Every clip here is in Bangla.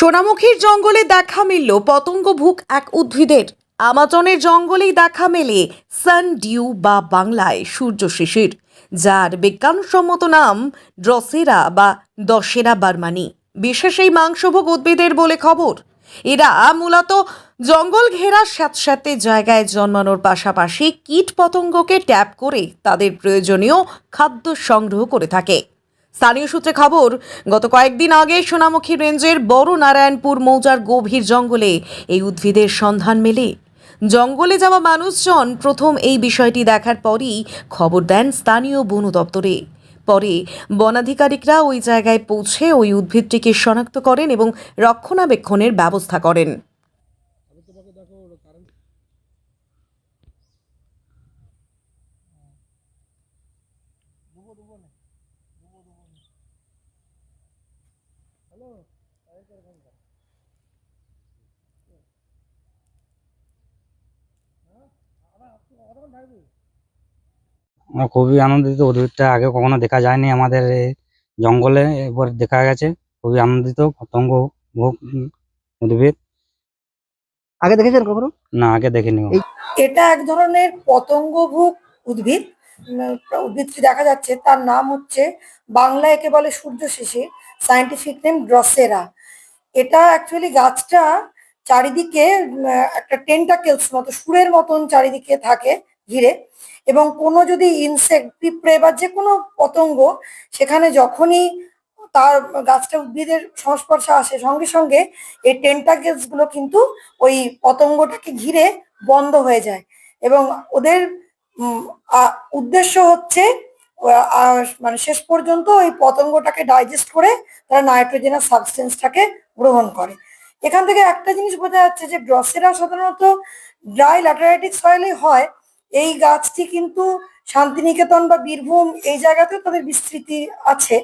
সোনামুখীর জঙ্গলে দেখা মিলল পতঙ্গভুক এক উদ্ভিদের। আমাজনের জঙ্গলেই দেখা মেলে সান ডিউ বা বাংলায় সূর্য শিশির, যার বিজ্ঞানসম্মত নাম ড্রসেরা বা দশেরা বার্মানি। বিশেষ এই মাংসভোগ উদ্ভিদের বলে খবর। এরা মূলত জঙ্গল ঘেরা স্যাঁতস্যাঁতে জায়গায় জন্মানোর পাশাপাশি কীট পতঙ্গকে ট্যাপ করে তাদের প্রয়োজনীয় খাদ্য সংগ্রহ করে থাকে। স্থানীয় সূত্রে খবর, গত কয়েকদিন আগে সোনামুখী রেঞ্জের বড় নারায়ণপুর মৌজার গভীর জঙ্গলে এই উদ্ভিদের সন্ধান মেলে। জঙ্গলে যাওয়া মানুষজন প্রথম এই বিষয়টি দেখার পরই খবর দেন স্থানীয় বন দপ্তরে। পরে বনাধিকারিকরা ওই জায়গায় পৌঁছে ওই উদ্ভিদটিকে শনাক্ত করেন এবং রক্ষণাবেক্ষণের ব্যবস্থা করেন। আমরা খুবই আনন্দিত উদ্ভিদটা আগে কখনো দেখা যায়নি আমাদের জঙ্গলে এবার দেখা গেছে খুবই আনন্দিত পতঙ্গ ভোগ উদ্ভিদ। আগে দেখেছেন কখনো? না আগে দেখিনি এটা এক ধরনের পতঙ্গভুক উদ্ভিদ উদ্ভিদটি দেখা যাচ্ছে তার নাম হচ্ছে বাংলা একে বলে সূর্য শিশির সাইন্টিফিক নেম ড্রসেরা। এটা অ্যাকচুয়ালি গাছটা চারিদিকে একটা টেন্টাকেলস মতো, সুরের মতন চারিদিকে থাকে ঘিরে। এবং কোনো যদি ইনসেক্ট পিঁপড়ে বা যে কোনো পতঙ্গ, সেখানে যখনই তার গাছটা উদ্ভিদের সংস্পর্শে আসে, সঙ্গে সঙ্গে এই টেন্টাকেলসগুলো কিন্তু ওই পতঙ্গটাকে ঘিরে বন্ধ হয়ে যায়। এবং ওদের উদ্দেশ্য হচ্ছে মানে শেষ পর্যন্ত ওই পতঙ্গটাকে ডাইজেস্ট করে তারা নাইট্রোজেনাস সাবস্টেন্সটাকে গ্রহণ করে। এখান থেকে একটা জিনিস বোঝা যাচ্ছে যে ড্রসেরা সাধারণত ড্রাই ল্যাটারাইটিক সয়েলে হয়, এই গাছটি কিন্তু শান্তিনিকেতন বা বীরভূম এই জায়গাতেও তাদের বিস্তৃতি আছে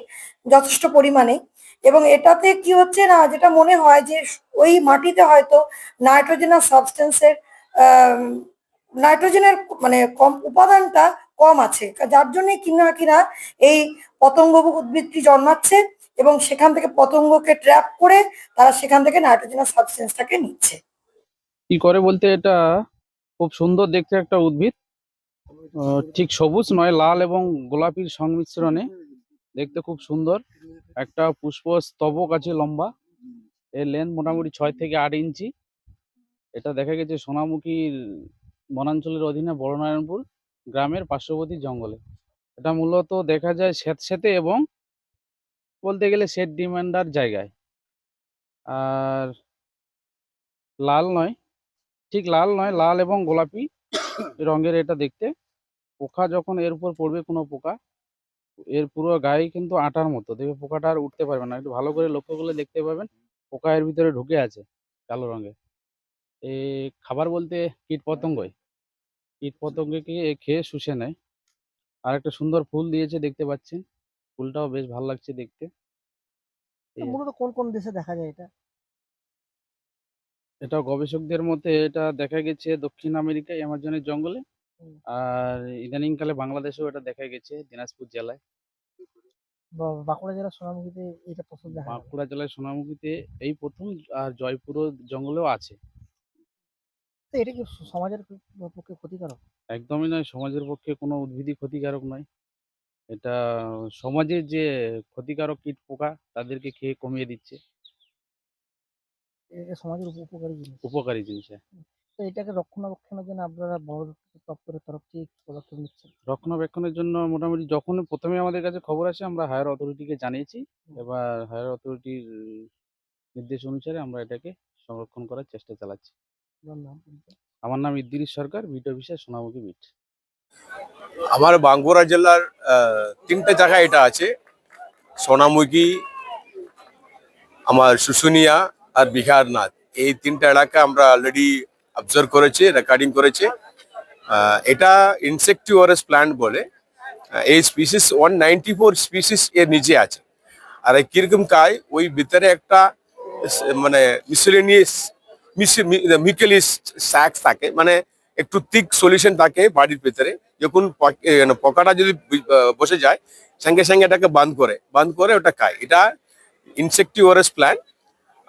যথেষ্ট পরিমাণে। এবং এটাতে কি হচ্ছে না, যেটা মনে হয় যে ওই মাটিতে হয়তো নাইট্রোজেনাস সাবস্টেন্সের নাইট্রোজেনের মানে কম উপাদানটা কম আছে। যার জন্য কিনা এই পতঙ্গ উদ্ভিদটি জন্মাচ্ছে এবং সেখান থেকে পতঙ্গকে ট্র্যাপ করে তারা সেখান থেকে নাইট্রোজেনাস সাবস্টেন্সটাকে নিচ্ছে। কি করে বলতে এটা? খুব সুন্দর দেখতে একটা উদ্ভিদ। ঠিক সবুজ নয়, লাল এবং গোলাপির সংমিশ্রণে। দেখতে খুব সুন্দর। একটা পুষ্প স্তবক আছে লম্বা। এর লেন্থ মোটামুটি ছয় থেকে আট ইঞ্চি। এটা দেখা গেছে সোনামুখীর বনাঞ্চলের অধীনে বড়নারায়ণপুর। গ্রামের পার্শ্ববর্তী জঙ্গলে। এটা মূলত দেখা যায় স্যাঁতস্যাঁতে এবং বলতে গেলে সেট ডিমান্ডার জায়গায়। আর লাল নয়, ঠিক লাল নয়, লাল এবং গোলাপি রঙের এটা দেখতে। পোকা যখন এর উপর পড়বে কোনো পোকা, এর পুরো গায়ে কিন্তু আটার মতো। দেখবে পোকাটা আর উঠতে পারবে না। একটু ভালো করে লক্ষ্য করলে দেখতে পাবেন, পোকা এর ভিতরে ঢুকে আছে কালো রঙের এ খাবার বলতে কীট পতঙ্গই কীট পতঙ্গকে খেয়ে শুষে নেয়। আর একটা সুন্দর ফুল দিয়েছে দেখতে পাচ্ছেন। ফুলটাও বেশ ভালো লাগছে দেখতে। মূলত কোন কোন দেশে দেখা যায় এটা? এটা গবেষকদের মতে এটা দেখা গেছে দক্ষিণ আমেরিকায় অ্যামাজনের জঙ্গলে। আর ইদানিংকালে বাংলাদেশেও এটা দেখা গেছে দিনাজপুর জেলায়। বাঁকুড়া জেলার সোনামুখীতে এটা দেখা বাঁকুড়া জেলায় সোনামুখীতে এই প্রথম আর জয়পুরও জঙ্গলেও আছে। তো এটা কি সমাজের পক্ষে ক্ষতিকারক? একদমই নয় সমাজের পক্ষে কোনো উদ্ভিদই ক্ষতিকারক নয়। এটা সমাজের যে ক্ষতিকারক কীট পোকা তাদেরকে খেয়ে কমিয়ে দিচ্ছে। এটা সমাজের উপকারী জিনিস। উপকারী জিনিস তো এটাকে রক্ষণাবেক্ষণের জন্য আপনারা বন দপ্তরের তরফ থেকে পদক্ষেপ নিচ্ছেন? রক্ষণাবেক্ষণের জন্য মোটামুটি যখন প্রথমে আমাদের কাছে খবর আসে আমরা হায়ার অথরিটিকে জানিয়েছি। এবার হায়ার অথরিটির নির্দেশ অনুসারে আমরা এটাকে সংরক্ষণ করার চেষ্টা চালাচ্ছি। আমার নাম Idris Sarkar beat officer Sonamukhi beat. আমার বাঁকুড়া জেলার তিনটে জায়গা এটা আছে। সোনামুখী আমার শুশুনিয়া আর বিহারনাথ। এই তিনটা এলাকা আমরা অলরেডি অবজার্ভ করেছি রেকর্ডিং করেছে। এটা ইনসেক্টিওরাস প্ল্যান্ট বলে। এই species one ninety four species এর নিচে আছে। আর এই কীরকম কায় ওই ভিতরে একটা মানে মিসেলেনিয়াস মিকেলিস স্যাক্স থাকে মানে একটু থিক সলিউশন থাকে বাড়ির ভেতরে। যখন মানে পোকাটা যদি বসে যায়, সঙ্গে সঙ্গে এটাকে বান্ধ করে বান্ধ করে ওটা খায়। এটা ইনসেক্টিওরাস প্ল্যান্ট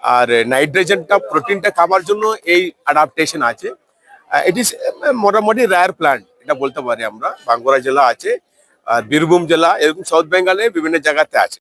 আর নাইট্রোজেনটা প্রোটিনটা খাবার জন্য এই অ্যাডাপ্টেশন আছে। ইট ইস মোটামুটি রায়ার প্ল্যান্ট এটা বলতে পারি আমরা। বাঙ্গুরা জেলা আছে, আর বীরভূম জেলা, এরকম সাউথ বেঙ্গলে বিভিন্ন জায়গাতে আছে।